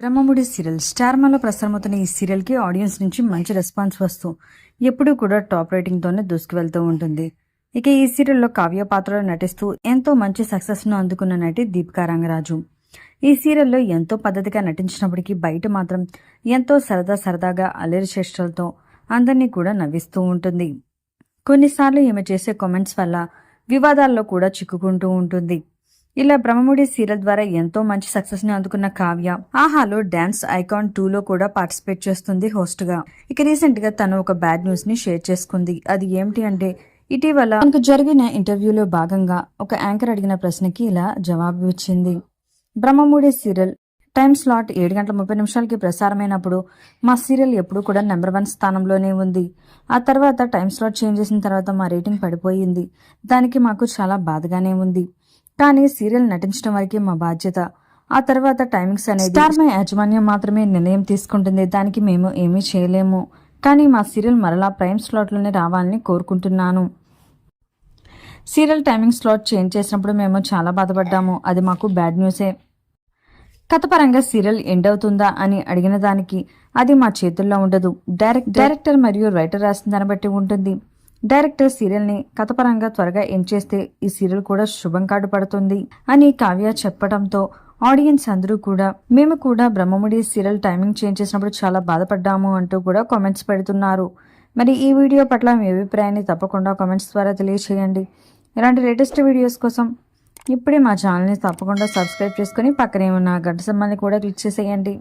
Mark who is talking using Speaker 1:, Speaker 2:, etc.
Speaker 1: Brahmamudi serial స్టార్మాలో ప్రసారమవుతున్న ఈ సీరియల్కి audience నుంచి మంచి రెస్పాన్స్ వస్తూ ఎప్పుడూ కూడా టాప్ రేటింగ్తోనే దూసుకువెళ్తూ ఉంటుంది. ఇక ఈ సీరియల్లో కావ్య పాత్రలో నటిస్తూ ఎంతో మంచి సక్సెస్ను అందుకున్న నటి దీపికా రంగరాజు. ఈ సీరియల్లో ఎంతో పద్ధతిగా నటించినప్పటికీ బయట మాత్రం ఎంతో సరదా సరదాగా అల్లరి చేష్టలతో అందరినీ కూడా నవ్విస్తూ ఉంటుంది. కొన్నిసార్లు ఈమె చేసే కామెంట్స్ వల్ల వివాదాల్లో కూడా చిక్కుకుంటూ ఉంటుంది. ఇలా బ్రహ్మముడి సీరియల్ ద్వారా ఎంతో మంచి సక్సెస్ని అందుకున్న కావ్య ఆహాలో డాన్స్ ఐకాన్ టూ లో కూడా పార్టిసిపేట్ చేస్తుంది హోస్ట్గా. ఇక రీసెంట్గా తను ఒక బ్యాడ్ న్యూస్ని షేర్ చేసుకుంది. అది ఏమిటి అంటే ఇటీవల తనకు జరిగిన ఇంటర్వ్యూలో భాగంగా ఒక యాంకర్ అడిగిన ప్రశ్నకి ఇలా జవాబు ఇచ్చింది. బ్రహ్మముడి సీరియల్ టైం స్లాట్ ఏడు గంటల ముప్పై నిమిషాలకి ప్రసారమైనప్పుడు మా సీరియల్ ఎప్పుడూ కూడా నెంబర్ వన్ స్థానంలోనే ఉంది. ఆ తర్వాత టైం స్లాట్ చేంజ్ చేసిన తర్వాత మా రేటింగ్ పడిపోయింది. దానికి మాకు చాలా బాధగానే ఉంది. కానీ సీరియల్ నటించడం వరకే మా బాధ్యత. ఆ తర్వాత టైమింగ్స్ అనేది స్టార్ మై యాజమాన్యం మాత్రమే నిర్ణయం తీసుకుంటుంది. దానికి మేము ఏమీ చేయలేము. కానీ మా సీరియల్ మరలా ప్రైమ్ స్లాట్లోనే రావాలని కోరుకుంటున్నాను. సీరియల్ టైమింగ్ స్లాట్ చేంజ్ చేసినప్పుడు మేము చాలా బాధపడ్డాము. అది మాకు బ్యాడ్ న్యూసే. కథపరంగా సీరియల్ ఎండ్ అవుతుందా అని అడిగిన దానికి అది మా చేతుల్లో ఉండదు. డైరెక్ట్ డైరెక్టర్ మరియు రైటర్ రాసిన దాన్ని బట్టి ఉంటుంది. డైరెక్టర్ సీరియల్ని కథపరంగా త్వరగా ఎండ్ చేస్తే ఈ సీరియల్ కూడా శుభం కాడు పడుతుంది అని కావ్య చెప్పడంతో ఆడియన్స్ అందరూ కూడా మేము కూడా బ్రహ్మముడి సీరియల్ టైమింగ్ చేంజ్ చేసినప్పుడు చాలా బాధపడ్డాము అంటూ కూడా కామెంట్స్ పెడుతున్నారు. మరి ఈ వీడియో పట్ల మీ అభిప్రాయాన్ని తప్పకుండా కామెంట్స్ ద్వారా తెలియచేయండి. ఇలాంటి లేటెస్ట్ వీడియోస్ కోసం ఇప్పుడే మా ఛానల్ని తప్పకుండా సబ్స్క్రైబ్ చేసుకుని పక్కనే ఉన్న గంట సమ్మాన్ని కూడా క్లిక్ చేసేయండి.